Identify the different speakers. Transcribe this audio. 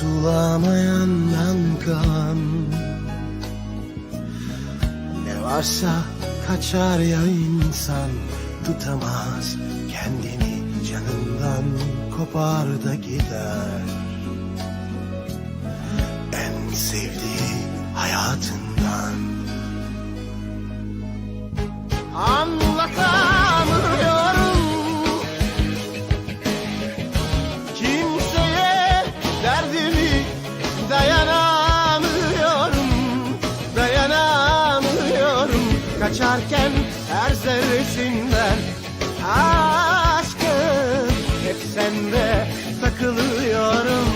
Speaker 1: Bulamayandan kalan Ne varsa kaçar ya insan Tutamaz kendini canından Kopar da gider. En sevdiği hayatından kaçarken her zerresinden Aşkım hep sende takılıyorum.